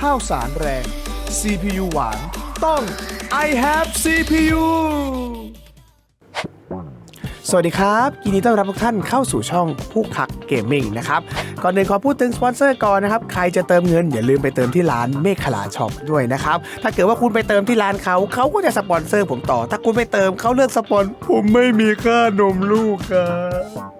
ข้าวสารแรง CPU หวาน ต้อง I have CPU สวัสดีครับยินดีต้อนรับทุกท่านเข้าสู่ช่องผู้คักเกมมิ่งนะครับก่อนอื่นขอพูดถึงสปอนเซอร์ก่อนนะครับ ใครจะเติมเงินอย่าลืมไปเติมที่ร้านเมฆขลาช็อปด้วยนะครับ ถ้าเกิดว่าคุณไปเติมที่ร้านเขาเขาก็จะสปอนเซอร์ผมต่อ ถ้าคุณไปเติมเขาเลือกสปอน ผมไม่มีค่านมลูกครับ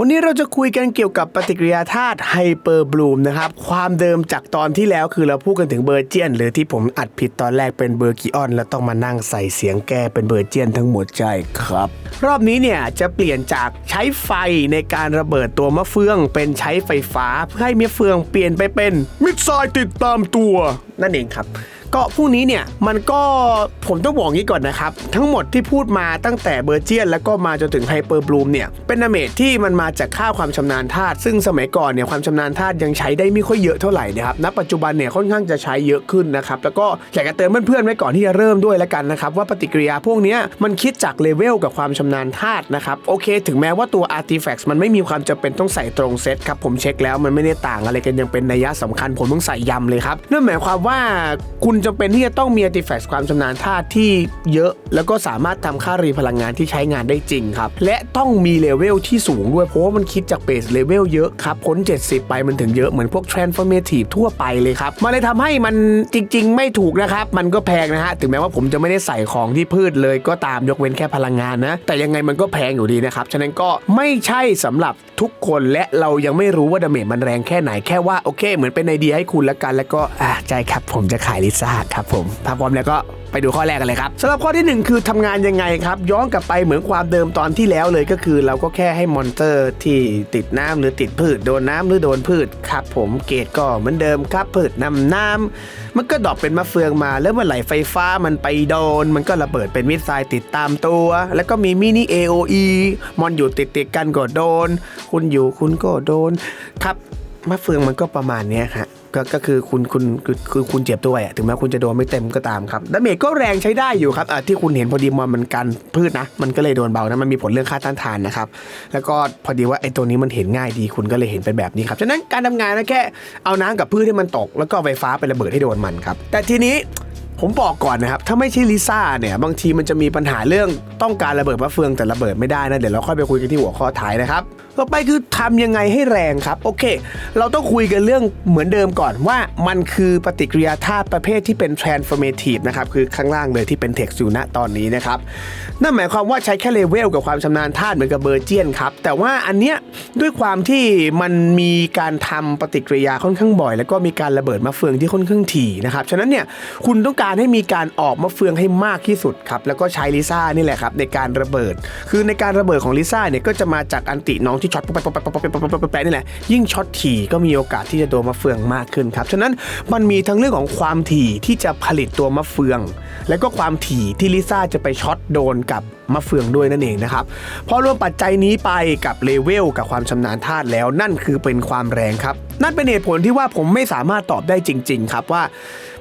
วันนี้เราจะคุยกันเกี่ยวกับปฏิกิริยาธาตุไฮเปอร์บลูมนะครับ ความเดิมจากตอนที่แล้วคือเราพูดกันถึงเบอร์เจียน หรือที่ผมอัดผิดตอนแรกเป็นเบอร์กิออน แล้วต้องมานั่งใส่เสียงแก้เป็นเบอร์เจียนทั้งหมดใจครับ รอบนี้เนี่ยจะเปลี่ยนจากใช้ไฟในการระเบิดตัวมะเฟือง เป็นใช้ไฟฟ้าเพื่อให้มะเฟืองเปลี่ยนไปเป็นมิดไซล์ติดตามตัว นั่นเองครับ ก็พวกนี้เนี่ยมันก็ผมต้องบอกงี้ก่อนนะครับ ทั้งหมดที่พูดมาตั้งแต่เบอร์เจียน แล้วก็มาจนถึงไฮเปอร์บลูมเนี่ยเป็นนาเมจที่มันมาจากค่าความชำนาญธาตุซึ่งสมัยก่อนเนี่ยความชำนาญธาตุยังใช้ได้ไม่ค่อยเยอะเท่าไหร่นะครับณปัจจุบันเนี่ยค่อนข้างจะใช้เยอะขึ้นนะครับแล้วก็อยากจะเตือนเพื่อนๆไว้ก่อนที่จะเริ่มด้วยแล้วกันนะครับว่าปฏิกิริยาพวกนี้มันคิดจากเลเวลกับความชำนาญธาตุนะครับโอเค ถึงแม้ว่าตัว Artifacts มันไม่มีความจำเป็นต้องใส่ตรงเซตครับผมเช็คแล้วมันไม่ได้ต่างอะไรกันยังเป็นนัยสำคัญผมต้องใส่ยำเลยครับนั่นหมายความว่าคุณจำเป็นที่จะต้องมี Artifacts ความชำนาญธาตุที่เยอะแล้วก็สามารถทำค่ารีพลังงานที่ใช้งานได้จริงครับ และต้องมีเลเวลที่สูงด้วย เพราะว่ามันคิดจากเบสเลเวลเยอะครับพ้น 70 ไปมันถึงเยอะเหมือนพวก transformative ทั่วไปเลยครับ มันเลยทำให้มันจริง ๆ ไม่ถูกนะครับ มันก็แพงนะฮะ ถึงแม้ว่าผมจะไม่ได้ใส่ของที่พืชเลยก็ตามยกเว้นแค่พลังงานนะ แต่ยังไงมันก็แพงอยู่ดีนะครับ ฉะนั้นก็ไม่ใช่สำหรับทุกคนและเรายังไม่รู้ว่าดาเมจมันแรงแค่ไหนแค่ว่าโอเค เหมือนเป็นไอเดียให้คุณละกัน แล้วก็อ่าใจครับผมจะขายลิซ่าครับผมถ้าพร้อมแล้วก็ไปดูข้อแรกกันเลยครับสำหรับข้อที่หนึ่งคือทำงานยังไงครับ ย้อนกลับไปเหมือนความเดิมตอนที่แล้วเลยก็คือ เราก็แค่ให้มอนเตอร์ที่ติดน้ำหรือติดพืชโดนน้ำหรือโดนพืชครับ ผมเกรดก็เหมือนเดิมครับพืชนำน้ำมันก็ดอปเป็นมะเฟืองมา แล้วเมื่อไหร่ไฟฟ้ามันไปโดน มันก็ระเบิดเป็นมิสไซล์ติดตามตัว แล้วก็มีมินิ AOE มอนอยู่ติดติดๆกันก็โดน คุณอยู่คุณก็โดน ครับมะเฟืองมันก็ประมาณนี้ยฮะ ก็ก็คือคุณคุณคือคือคุณเจ็บด้วยอะถึงแม้คุณจะโดนไม่เต็มก็ตามครับดาเมจก็แรงใช้ได้อยู่ครับอะที่คุณเห็นพอดีมอนมันกันพืชนะ มันก็เลยโดนเบานะมันมีผลเรื่องค่าต้านทานนะครับ แล้วก็พอดีว่าไอ้ตัวนี้มันเห็นง่ายดีคุณก็เลยเห็นเป็นแบบนี้ครับฉะนั้นการทำงานนะแค่เอาน้ำกับพืชให้มันตก แล้วก็เอาไฟฟ้าไประเบิดให้โดนมันครับแต่ทีนี้ ผมบอกก่อนนะครับ ถ้าไม่ใช่ลิซ่าเนี่ย บางทีมันจะมีปัญหาเรื่องต้องการระเบิดมะเฟืองแต่ระเบิดไม่ได้นะ เดี๋ยวเราค่อยไปคุยกันที่หัวข้อท้ายนะครับ ต่อไปคือทำยังไงให้แรงครับ โอเค เราต้องคุยกันเรื่องเหมือนเดิมก่อนว่ามันคือปฏิกิริยาธาตุประเภทที่เป็น transformative นะครับ คือข้างล่างเลยที่เป็น text อยู่ณตอนนี้นะครับ นั่นหมายความว่าใช้แค่เลเวลกับความชำนาญธาตุเหมือนกับเบอร์เจียนครับ แต่ว่าอันเนี้ยด้วยความที่มันมีการทำปฏิกิริยาค่อนข้างบ่อย แล้วก็มีการระเบิดมะเฟืองที่ค่อนข้างถี่นะครับ ฉะนั้นเนี่ยคุณต้องการการให้มีการออกมะเฟืองให้มากที่สุดครับแล้วก็ใช้ลิซ่านี่แหละครับในการระเบิด คือในการระเบิดของลิซ่าเนี่ยก็จะมาจากอันติน้องที่ช็อตปุ๊บปุ๊บปุ๊บปุ๊บปุ๊บปุ๊บปุ๊บนี่แหละยิ่งช็อตถี่ก็มีโอกาสที่จะโดนมะเฟืองมากขึ้นครับฉะนั้นมันมีทั้งเรื่องของความถี่ที่จะผลิตตัวมะเฟือง และก็ความถี่ที่ลิซ่าจะไปช็อตโดนกับมะเฟืองด้วยนั่นเองนะครับพอรวมปัจจัยนี้ไปกับเลเวลกับความชำนาญธาตุแล้วนั่นคือเป็นความแรงครับ นั่นเป็นเหตุผลที่ว่าผมไม่สามารถตอบได้จริง ๆ ครับว่า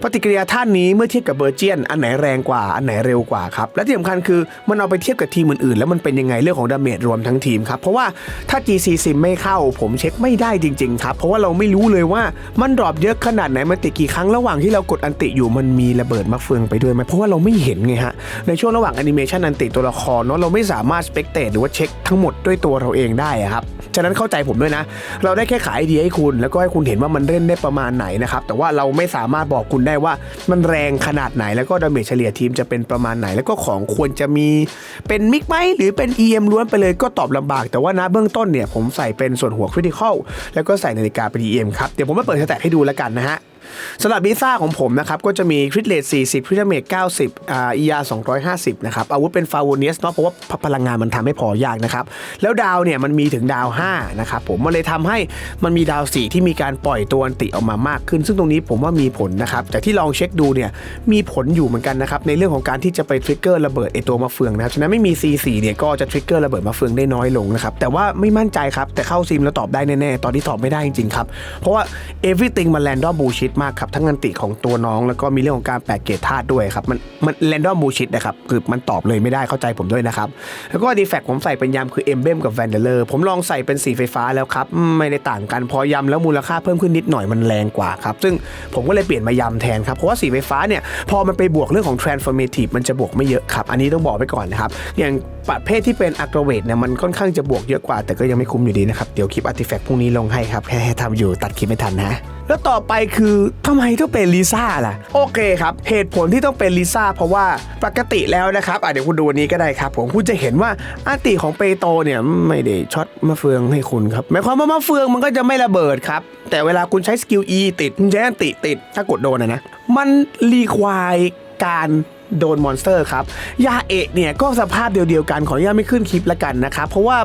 ปฏิกิริยาธาตุนี้เมื่อเทียบกับเบอร์เจียน อันไหนแรงกว่าอันไหนเร็วกว่าครับและที่สำคัญคือมันเอาไปเทียบกับทีมอื่นๆ แล้วมันเป็นยังไงเรื่องของดาเมจรวมทั้งทีมครับเพราะว่าถ้า GC Sim ไม่เข้า ผมเช็คไม่ได้จริงๆครับเพราะว่าเราไม่รู้เลยว่ามันดรอปเยอะขนาดไหนมันติดกี่ครั้งระหว่างที่เรากดอันติอยู่มันมีระเบิดมะเฟืองไปด้วยไหมเพราะว่าเราไม่เห็นไงฮะในช่วงระหว่างแอนิเมชันอันติตัวละครเนาะเราไม่สามารถสเปกเตตหรือว่าเช็คทั้งหมดด้วยตัวเราเองได้ครับฉะนั้นเข้าใจผมด้วยนะ เราได้แค่ขายไอเดียให้คุณแล้วก็ให้คุณเห็นว่ามันเล่นได้ประมาณไหนนะครับ แต่ว่าเราไม่สามารถบอกคุณได้ว่ามันแรงขนาดไหน แล้วก็ดาเมจเฉลี่ยทีมจะเป็นประมาณไหน แล้วก็ของควรจะมีเป็นมิกไหมหรือเป็น EM ล้วนไปเลยก็ตอบลำบาก แต่ว่านะเบื้องต้นเนี่ยผมใส่เป็นส่วนหัวคริติคอลแล้วก็ใส่นาฬิกาเป็น EM ครับ เดี๋ยวผมมาเปิดสแตทให้ดูแล้วกันนะฮะ สำหรับลิซ่าของผมนะครับก็จะมีคริสเลต40คริสเมต90อ่า ER 250นะครับอาวุธเป็นฟาวเนียสเนาะเพราะว่าพลังงานมันทำให้พอยากนะครับ แล้วดาวเนี่ยมันมีถึงดาว5นะครับผมมันเลยทำให้มันมีดาว 4 ที่มีการปล่อยตัวอันติออกมามากขึ้น ซึ่งตรงนี้ผมว่ามีผลนะครับแต่ที่ลองเช็คดูเนี่ยมีผลอยู่เหมือนกันนะครับในเรื่องของการที่จะไปทริกเกอร์ระเบิดไอตัวมาเฟืองนะครับฉะนั้นไม่มี C4 เนี่ยก็จะทริกเกอร์ระเบิดมาเฟืองได้น้อยลงนะครับแต่ว่าไม่มั่นใจครับแต่เข้าซิมแล้วตอบได้แน่ๆตอนนี้ตอบไม่ได้จริงๆครับเพราะว่า everything มัน random bullshit มากครับทั้งอันติของตัวน้องแล้วก็มีเรื่องของการแปะเกตธาตุด้วยครับมันมัน random bullshit นะครับคือมันตอบเลยไม่ได้เข้าใจผมด้วยนะครับแล้วก็ดีแฟกผมใส่เป็นยำคือ emblem กับ vandeller ผมลองใส่เป็นสีไฟฟ้าแล้วครับไม่ได้ต่างกันพอยำแล้วมูลค่าเพิ่มขึ้นนิดหน่อยมันแรงกว่าครับซึ่งผมก็เลยเปลี่ยนมายำแทนครับเพราะว่าสีไฟฟ้าเนี่ยพอมันไปบวกเรื่องของ transformative มันจะบวกไม่เยอะครับอันนี้ต้องบอกไว้ก่อนนะครับอย่าง ประเภทที่เป็น a g g r a v a t e เนี่ยมันค่อนข้างจะบวกเยอะกว่า แต่ก็ยังไม่คุ้มอยู่ดีนะครับเดี๋ยวคลิป artifact พรุ่งนี้ลงให้ครับแค่ทำอยู่ตัดคลิปไม่ทันนะแล้วต่อไปคือทำไมต้องเป็นลิซ่าล่ะ โอเคครับ เหตุผลที่ต้องเป็นลิซ่าเพราะว่าปกติแล้วนะครับอะเดี๋ยวคุณดูอันนี้ก็ได้ครับ ผมคุณจะเห็นว่าอาติของเปโตเนี่ยไม่ได้ช็อตมะเฟืองให้คุณครับหมายความว่ามะเฟืองมันก็จะไม่ระเบิดครับ แต่เวลาคุณใช้สกิล E ติดใช้อันติติดถ้ากดโดนนะนะมันรีควาย การโดนมอนสเตอร์ครับ ยาเอะเนี่ยก็สภาพเดียวๆกันขออนุญาตไม่ขึ้นคลิปละกันนะครับ เพราะว่า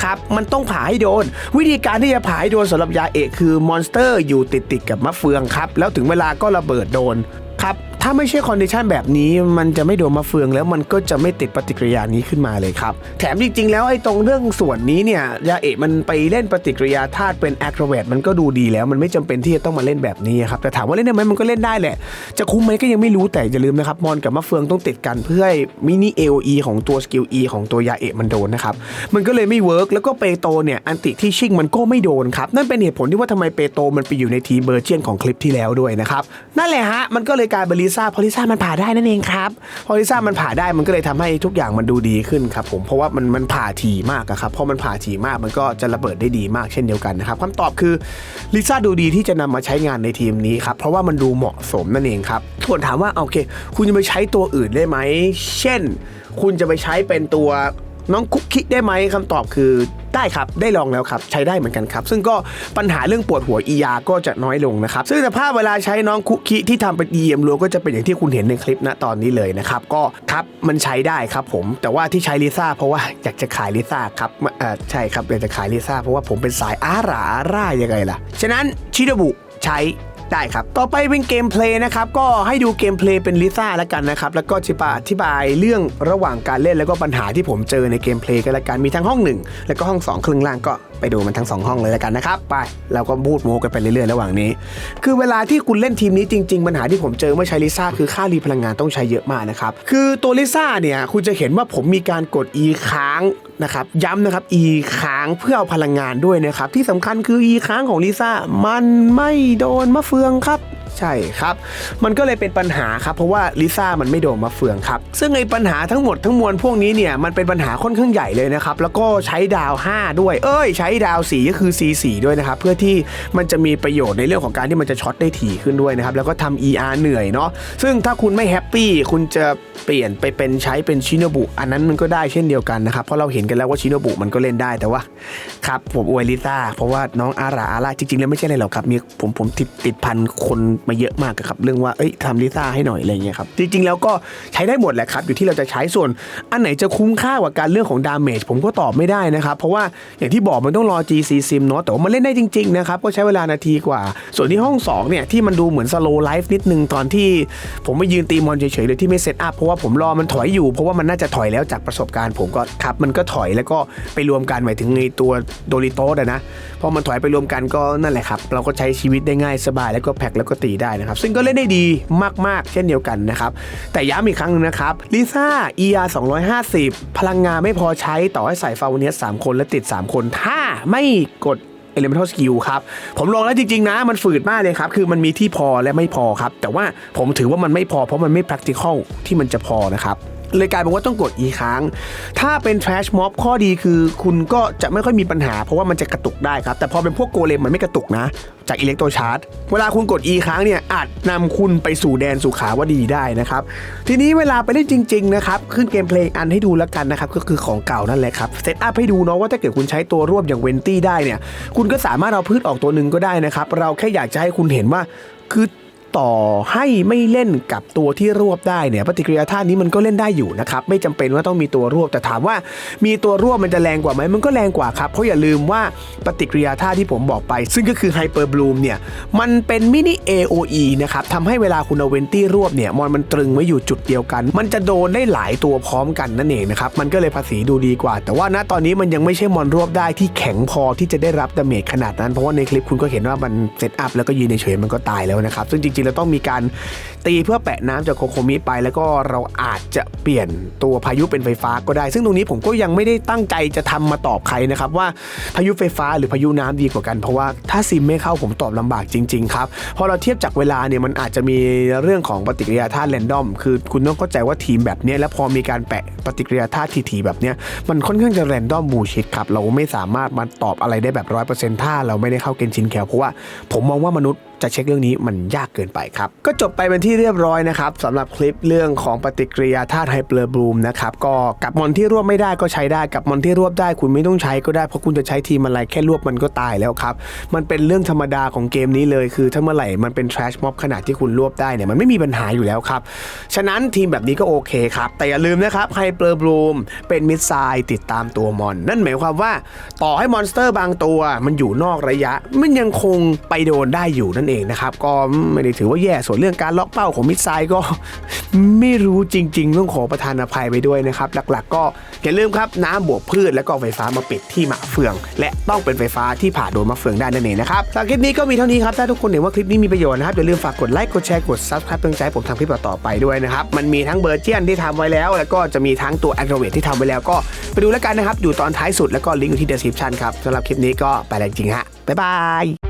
ครับมันต้องผ่าให้โดน วิธีการที่จะผ่าให้โดนสำหรับยาเอะคือมอนสเตอร์อยู่ติดติดๆกับมะเฟืองครับ แล้วถึงเวลาก็ระเบิดโดนครับ ถ้าไม่ใช่คอนดิชันแบบนี้มันจะไม่โดนมะเฟืองแล้วมันก็จะไม่ติดปฏิกิริยานี้ขึ้นมาเลยครับ แถมจริง ๆ แล้วไอ้ตรงเรื่องส่วนนี้เนี่ยยาเอะมันไปเล่นปฏิกิริยาธาตุเป็นแอคโรเวตมันก็ดูดีแล้วมันไม่จำเป็นที่จะต้องมาเล่นแบบนี้ครับแต่ถามว่าเล่นได้ไหมมันก็เล่นได้แหละ จะคุ้มไหมก็ยังไม่รู้แต่อย่าลืมนะครับมอนกับมะเฟืองต้องติดกันเพื่อให้มินิเอลีของตัวสกิล E ของตัวยาเอะมันโดนนะครับมันก็เลยไม่เวิร์กแล้วก็เปโตเนี่ยอันติที่ชิ่งมันก็ไม่โดนครับนั่นเป็นเหตุผลที่ว่าทำไมเปโตมันไปอยู่ในทีเบอร์เจียนของคลิปที่แล้วด้วยนะครับนั่นแหละฮะมันก็เลยกลายเป็นลิซ่าเพราะลิซ่ามันผ่าได้นั่นเองครับพอลิซ่ามันผ่าได้มันก็เลยทำให้ทุกอย่างมันดูดีขึ้นครับผมเพราะว่ามันมันผ่าถี่มากอะครับพอมันผ่าถี่มากมันก็จะระเบิดได้ดีมากเช่นเดียวกันนะครับคำตอบคือลิซ่าดูดีที่จะนำมาใช้งานในทีมนี้ครับเพราะว่ามันดูเหมาะสมนั่นเองครับส่วนถามว่าโอเค คุณจะไปใช้ตัวอื่นได้ไหม เช่น คุณจะไปใช้เป็นตัว น้องคุกคิได้ไหมคำตอบคือได้ครับ ได้ลองแล้วครับ ใช้ได้เหมือนกันครับ ซึ่งก็ปัญหาเรื่องปวดหัวอียาก็จะน้อยลงนะครับ ซึ่งสภาพเวลาใช้น้องคุกคิที่ทำเป็น EM รัวก็จะเป็นอย่างที่คุณเห็นในคลิปณตอนนี้เลยนะครับ ก็ครับมันใช้ได้ครับผม แต่ว่าที่ใช้ลิซ่าเพราะว่าอยากจะขายลิซ่าครับเอ่อใช่ครับอยากจะขายลิซ่าเพราะว่าผมเป็นสายอาราอาร่ายังไงล่ะ ฉะนั้นชิดบุใช้ ได้ครับ ต่อไปเป็นเกมเพลย์นะครับ ก็ให้ดูเกมเพลย์เป็นลิซ่าแล้วกันนะครับ แล้วก็จะมาอธิบายเรื่องระหว่างการเล่นแล้วก็ปัญหาที่ผมเจอในเกมเพลย์กันละกัน มีทั้งห้อง1แล้วก็ห้อง2ครึ่งล่างก็ไปดูมันทั้ง 2 ห้องเลยแล้วกันนะครับ ไปเราก็บูดโมกันไปเรื่อยๆ ระหว่างนี้ คือเวลาที่คุณเล่นทีมนี้จริง ๆ ปัญหาที่ผมเจอเมื่อใช้ลิซ่าคือค่ารีพลังงานต้องใช้เยอะมากนะครับ คือตัวลิซ่าเนี่ยคุณจะเห็นว่าผมมีการกด E ค้างนะครับย้ำนะครับ E ค้างเพื่อเอาพลังงานด้วยนะครับที่สำคัญคือ E ค้างของลิซ่ามันไม่โดนมะเฟืองครับ ใช่ครับ มันก็เลยเป็นปัญหาครับ เพราะว่าลิซ่ามันไม่โดนมะเฟืองครับ ซึ่งไอ้ปัญหาทั้งหมดทั้งมวลพวกนี้เนี่ยมันเป็นปัญหาค่อนข้างใหญ่เลยนะครับ แล้วก็ใช้ดาว 5 ด้วย เอ้ย ใช้ดาว 4 ก็คือ C4 ด้วยนะครับ เพื่อที่มันจะมีประโยชน์ในเรื่องของการที่มันจะช็อตได้ถี่ขึ้นด้วยนะครับ แล้วก็ทำ ER เหนื่อยเนาะ ซึ่งถ้าคุณไม่แฮปปี้คุณจะเปลี่ยนไปเป็นใช้เป็นชิโนบุ อันนั้นมันก็ได้เช่นเดียวกันนะครับ เพราะเราเห็นกันแล้วว่าชิโนบุมันก็เล่นได้แต่ว่าครับผมอวยลิซ่าเพราะว่าน้องอาราอาราจริงๆแล้วไม่ใช่อะไรหรอกครับมีผมผมติดติดพันคนมาเยอะมากอะครับเรื่องว่าเอ้ยทำลิซ่าให้หน่อยอะไรเงี้ยครับจริงๆแล้วก็ใช้ได้หมดแหละครับอยู่ที่เราจะใช้ส่วน อันไหนจะคุ้มค่ากว่าการเรื่องของดาเมจผมก็ตอบไม่ได้นะครับ เพราะว่าอย่างที่บอกมันต้องรอ GC sim เนาะแต่ว่ามันเล่นได้จริงๆนะครับก็ใช้เวลานาทีกว่า ส่วนที่ห้องสองเนี่ยที่มันดูเหมือนสโลไลฟ์นิดนึงตอนที่ผมไปยืนตีมอนเฉยๆเลยที่ไม่เซตอัพเพราะว่าผมรอมันถอยอยู่เพราะว่ามันน่าจะถอยแล้วจากประสบการณ์ผมก็ครับมันก็ถอยแล้วก็ไปรวมกันหมายถึงในตัวโดริโตสอะนะพอมันถอยไปรวมกันก็นั่นแหละครับเราก็ใช้ชีวิตได้ง่ายสบายแล้วก็แพ็คแล้วก็ตีได้นะครับ ซึ่งก็เล่นได้ดีมากๆ เช่นเดียวกันนะครับ แต่ย้ำอีกครั้งหนึงนะครับลิซ่า ER 250 พลังงานไม่พอใช้ต่อให้ใส่ฟาวเนียส3คนและติด 3 คน ถ้าไม่กดเอลิเมนทัลสกิลครับ ผมลองแล้วจริงๆนะ มันฝืดมากเลยครับ คือมันมีที่พอและไม่พอครับ แต่ว่าผมถือว่ามันไม่พอเพราะมันไม่ practical ที่มันจะพอนะครับ เลยกลายเป็นว่าต้องกด E ค้าง ถ้าเป็น Trash Mob ข้อดีคือคุณก็จะไม่ค่อยมีปัญหา เพราะว่ามันจะกระตุกได้ครับ แต่พอเป็นพวกโกเลมมันไม่กระตุกนะ จากอิเล็กโตชาร์จเวลาคุณกด E ค้างเนี่ยอาจนำคุณไปสู่แดนสุขาวดีได้นะครับ ทีนี้เวลาไปเล่นจริงๆนะครับ ขึ้นเกมเพลย์อันให้ดูแล้วกันนะครับ ก็คือของเก่านั่นแหละครับเซตอัพให้ดูเนาะว่าถ้าเกิดคุณใช้ตัวร่วมอย่างเวนตี้ได้เนี่ยคุณก็สามารถเอาพืชออกตัวหนึ่งก็ได้นะครับเราแค่อยากจะให้คุณเห็นว่าคือ ต่อให้ไม่เล่นกับตัวที่รวบได้เนี่ยปฏิกิริยาท่านี้มันก็เล่นได้อยู่นะครับไม่จำเป็นว่าต้องมีตัวรวบแต่ถามว่า มีตัวรวบมันจะแรงกว่าไหมมันก็แรงกว่าครับเพราะอย่าลืมว่าปฏิกิริยาท่าที่ผมบอกไป ซึ่งก็คือไฮเปอร์บลูมเนี่ยมันเป็นมินิ AOE นะครับทำให้เวลาคุณเอาเวนตี้รวบเนี่ยมอนมันตรึงไว้อยู่จุดเดียวกัน มันจะโดนได้หลายตัวพร้อมกันนั่นเองนะครับมันก็เลยภาษีดูดีกว่า แต่ว่าณตอนนี้มันยังไม่ใช่มอนรวบได้ที่แข็งพอที่จะได้รับดาเมจขนาดนั้นเพราะว่าในคลิปคุณก็เห็นว่ามันเซตอัพแล้วก็ยืนเฉยมันก็ตายแล้วนะครับซึ่งจริงๆเราต้องมีการตีเพื่อแปะน้ำจากโคโคมิไป แล้วก็เราอาจจะเปลี่ยนตัวพายุเป็นไฟฟ้าก็ได้ ซึ่งตรงนี้ผมก็ยังไม่ได้ตั้งใจจะทำมาตอบใครนะครับว่าพายุไฟฟ้าหรือพายุน้ำดีกว่ากันเพราะว่าถ้าซิมไม่เข้าผมตอบลำบากจริงๆครับพอเราเทียบจากเวลาเนี่ยมันอาจจะมีเรื่องของปฏิกิริยาธาตุแรนดอมคือคุณต้องเข้าใจว่าทีมแบบนี้แล้วพอมีการแปะปฏิกิริยาธาตุทีๆแบบนี้มันค่อนข้างจะแรนดอมบูชิดครับเราไม่สามารถมาตอบอะไรได้แบบร้อยเปอร์เซ็นต์ถ้าเราไม่ได้เข้าเกณฑ์ชินแคลเพราะว่าผมมองว่ามนุษย์ จะเช็คเรื่องนี้มันยากเกินไปครับ ก็จบไปเป็นที่เรียบร้อยนะครับสำหรับคลิปเรื่องของปฏิกิริยาธาตุไฮเปอร์บลูมนะครับก็กับมอนที่รวบไม่ได้ก็ใช้ได้กับมอนที่รวบได้คุณไม่ต้องใช้ก็ได้เพราะคุณจะใช้ทีมอะไรแค่รวบมันก็ตายแล้วครับมันเป็นเรื่องธรรมดาของเกมนี้เลยคือถ้าเมื่อไหร่มันเป็น trash mob ขนาดที่คุณรวบได้เนี่ยมันไม่มีปัญหาอยู่แล้วครับฉะนั้นทีมแบบนี้ก็โอเคครับแต่อย่าลืมนะครับไฮเปอร์บลูมเป็นมิดไซด์ติดตามตัวมอน นั่นหมายความว่าต่อให้มอนสเตอร์บางตัว มันอยู่นอกระยะ มันยังคงไปโดนได้อยู่นั่นเองนะครับ ก็ไม่ได้ถือว่าแย่ส่วนเรื่องการล็อกเป้าของมิดไซด์ก็ไม่รู้จริง ๆ ต้องขอประทานอภัยไปด้วยนะครับ หลักๆ ก็อย่าลืมครับน้ำบวกพืชแล้วก็ไฟฟ้ามาปิดที่มะเฟือง และต้องเป็นไฟฟ้าที่ผ่าโดนมะเฟืองได้นั่นเองนะครับสำหรับคลิปนี้ก็มีเท่านี้ครับถ้าทุกคนเห็นว่าคลิปนี้มีประโยชน์นะครับอย่าลืมฝากกดไลค์กดแชร์กด subscribe เพื่อใจผมทำคลิปต่อๆไปด้วยนะครับมันมีทั้งเบอร์เจียนที่ทำไว้แล้ว แล้วก็จะมีทั้งตัว a g g r a v a t e ที่ทำไว้แล้วก็ไปดูแล้วกันนะครับอยู่ตอนท้ายสุดแล้วก็ลิงก์อยู่ที่ description ครับสำหรับคลิปนี้ก็ไปแล้วจริงฮะบ๊ายบาย